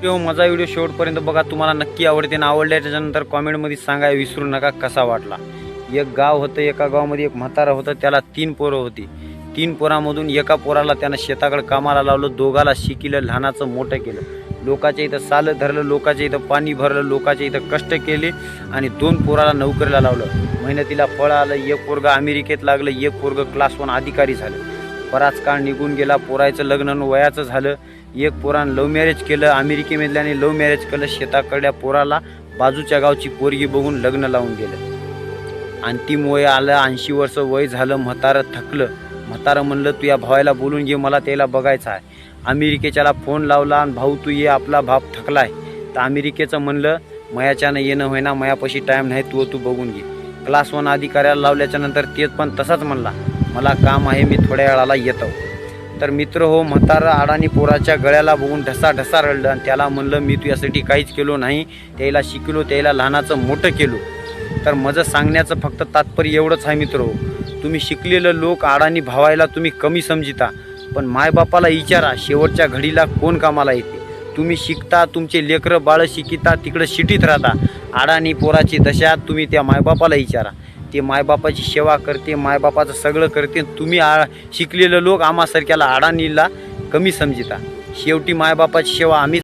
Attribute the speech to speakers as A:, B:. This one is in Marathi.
A: व्हिडिओ माझा व्हिडिओ शेवटपर्यंत बघा तुम्हाला नक्की आवडते आणि आवडल्याच्यानंतर कॉमेंटमध्ये सांगाय विसरू नका कसा वाटला. एक गाव होतं एका गावामध्ये एक म्हातारा होतं त्याला तीन पोरं होती. तीन पोरामधून एका पोराला त्यानं शेताकडे कामाला लावलं दोघाला शिकिलं लहानाचं मोठं केलं. लोकाच्या इथं सालं धरलं लोकाच्या इथं पाणी भरलं लोकाच्या इथं कष्ट केले आणि दोन पोराला नोकरीला लावलं. मेहनतीला फळ आलं एक पोरगं अमेरिकेत लागलं एक पोरगं क्लास वन अधिकारी झालं. बराच काळ निघून गेला. पोरायचं लग्न वयाचं झालं. एक पोरानं लव्ह मॅरेज केलं. अमेरिकेमधल्याने लव्ह मॅरेज केलं. शेताकडल्या पोराला बाजूच्या गावची पोरगी बघून लग्न लावून गेलं. अंतिम वय आलं. ऐंशी वर्ष वय झालं. म्हातारं थकलं. म्हातारं म्हणलं तू या भावाला बोलून घे. मला त्याला बघायचं आहे. अमेरिकेच्याला फोन लावला आणि भाऊ तू ये. आपला बाप थकलाय. तर अमेरिकेचं म्हणलं मयाच्यानं येणं होईना. मयापाशी टाईम नाही. तू तू बघून घे. क्लास वन अधिकाऱ्याला लावल्याच्या नंतर तेच पण तसाच म्हणला. मला काम आहे मी थोड्या वेळाला येतो. तर मित्र हो म्हातारं अडाणी पोराच्या गळ्याला बघून ढसा ढसा रडलं आणि त्याला म्हणलं मी तुझ्यासाठी काहीच केलो नाही. त्याला शिकलो त्याला लहानाचं मोठं केलो. तर माझं सांगण्याचं फक्त तात्पर्य एवढंच आहे मित्र हो. तुम्ही शिकलेलं लोक अडाणी भावायला तुम्ही कमी समजिता. पण मायबापाला विचारा शेवटच्या घडीला कोण कामाला येते? तुम्ही शिकता तुमचे लेकरं बाळं शिकिता तिकडं शिटीत राहता. अडाणी पोराची दशा तुम्ही त्या मायबापाला विचारा. ते मायबापाची सेवा करते मायबापाचं सगळं करते. तुम्ही आ शिकलेलं लोक आम्हासारख्याला अडाणीला कमी समजिता. शेवटी मायबापाची सेवा आम्ही